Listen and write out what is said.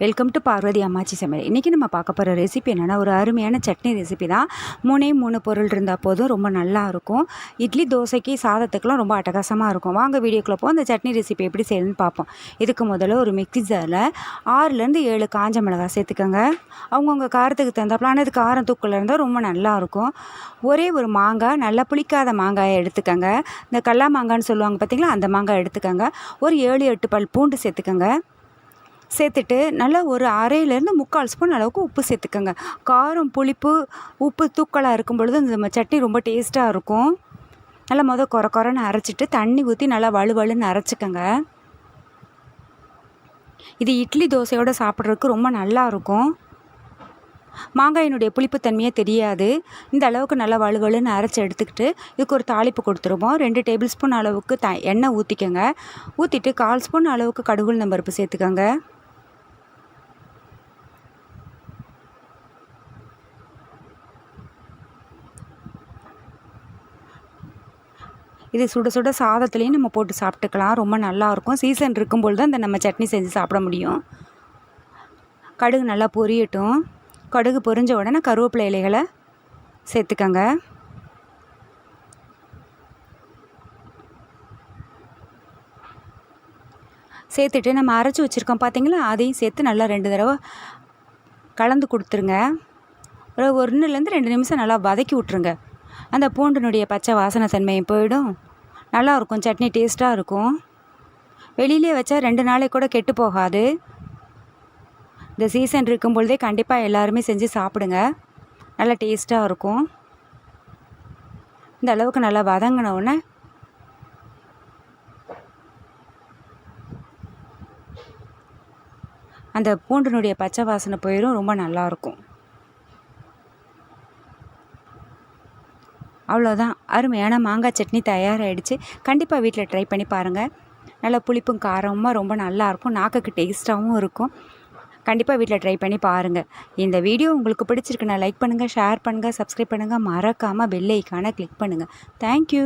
Welcome to Parvati அம்மாச்சி சமையல். இன்றைக்கி நம்ம பார்க்க போகிற ரெசிபி என்னென்னா ஒரு அருமையான சட்னி ரெசிபி தான். மூணே மூணு பொருள் இருந்தால் போதும் ரொம்ப நல்லா இருக்கும். இட்லி தோசைக்கு சாதத்துக்கெலாம் ரொம்ப அட்டகாசமாக இருக்கும். வாங்க வீடியோக்குள்ள போ அந்த சட்னி ரெசிபி எப்படி செய்யணும்னு பார்ப்போம். இதுக்கு முதல்ல ஒரு மிக்ஸி ஜாரில் ஆறுலேருந்து ஏழு காஞ்ச மிளகா சேர்த்துக்கோங்க. அவங்கவுங்க காரத்துக்கு தகுந்தாப்புல ஆனால் இது காரம் தூக்கில் இருந்தால் ரொம்ப நல்லாயிருக்கும் ஒரே ஒரு மாங்காய் நல்லா புளிக்காத மாங்காயை எடுத்துக்கோங்க. இந்த கல்லா மாங்கான்னு சொல்லுவாங்க பார்த்தீங்களா அந்த மாங்காய் எடுத்துக்கோங்க. ஒரு ஏழு எட்டு பல் பூண்டு சேர்த்துக்கோங்க. சேர்த்துட்டு நல்லா ஒரு அரையிலேருந்து முக்கால் ஸ்பூன் அளவுக்கு உப்பு சேர்த்துக்கோங்க. காரம் புளிப்பு உப்பு தூக்கலாக இருக்கும் பொழுது இந்த சட்னி ரொம்ப டேஸ்ட்டாக இருக்கும். நல்லா மொதல் குறை குறைன்னு அரைச்சிட்டு தண்ணி ஊற்றி நல்லா வலுவலுன்னு அரைச்சிக்கோங்க. இது இட்லி தோசையோடு சாப்பிட்றதுக்கு ரொம்ப நல்லா இருக்கும். மாங்காயினுடைய புளிப்புத்தன்மையே தெரியாது. இந்த அளவுக்கு நல்லா வலுவலுன்னு அரைச்சி எடுத்துக்கிட்டு இதுக்கு ஒரு தாளிப்பு கொடுத்துருவோம். ரெண்டு டேபிள் ஸ்பூன் அளவுக்கு த எண்ணெய் ஊற்றிக்கோங்க ஊற்றிட்டு கால் ஸ்பூன் அளவுக்கு கடுகுள் நம்பருப்பு சேர்த்துக்கோங்க. இது சுட சுட சாதத்துலேயும் நம்ம போட்டு சாப்பிட்டுக்கலாம். ரொம்ப நல்லாயிருக்கும் சீசன் இருக்கும்போது தான் இந்த நம்ம சட்னி செஞ்சு சாப்பிட முடியும். கடுகு நல்லா பொரியட்டும். கடுகு பொரிஞ்ச உடனே கருவேப்பிலை இலைகளை சேர்த்துக்கங்க. சேர்த்துட்டு நம்ம அரைச்சி வச்சுருக்கோம் பார்த்தீங்களா அதையும் சேர்த்து நல்லா ரெண்டு தடவை கலந்து கொடுத்துருங்க. ஒரு ஒன்றுலேருந்து ரெண்டு நிமிஷம் நல்லா வதக்கி விட்ருங்க அந்த பூண்டினுடைய பச்சை வாசனை தன்மையும் போயிடும். நல்லா இருக்கும் சட்னி டேஸ்ட்டாக இருக்கும் வெளியிலே வச்சா ரெண்டு நாளைக்கு கூட கெட்டு போகாது. இந்த சீசன் இருக்கும் பொழுதே கண்டிப்பாக எல்லாருமே செஞ்சு சாப்பிடுங்க. நல்லா டேஸ்ட்டாக இருக்கும் இந்த அளவுக்கு நல்லா வதங்கின உடனே அந்த பூண்டினுடைய பச்சை வாசனை போயிடும் ரொம்ப நல்லாயிருக்கும் அவ்வளோதான். அருமையான மாங்காய் சட்னி தயாராகிடுச்சு கண்டிப்பாக வீட்டில் ட்ரை பண்ணி பாருங்கள் நல்லா புளிப்பும் காரமாக ரொம்ப நல்லாயிருக்கும் நாக்குக்கு டேஸ்ட்டாகவும் இருக்கும். கண்டிப்பாக வீட்டில் ட்ரை பண்ணி பாருங்கள் இந்த வீடியோ உங்களுக்கு பிடிச்சிருக்குன்னா லைக் பண்ணுங்கள் ஷேர் பண்ணுங்கள் சப்ஸ்கிரைப் பண்ணுங்கள் மறக்காமல் பெல் ஐக்கானை கிளிக் பண்ணுங்கள் தேங்க்யூ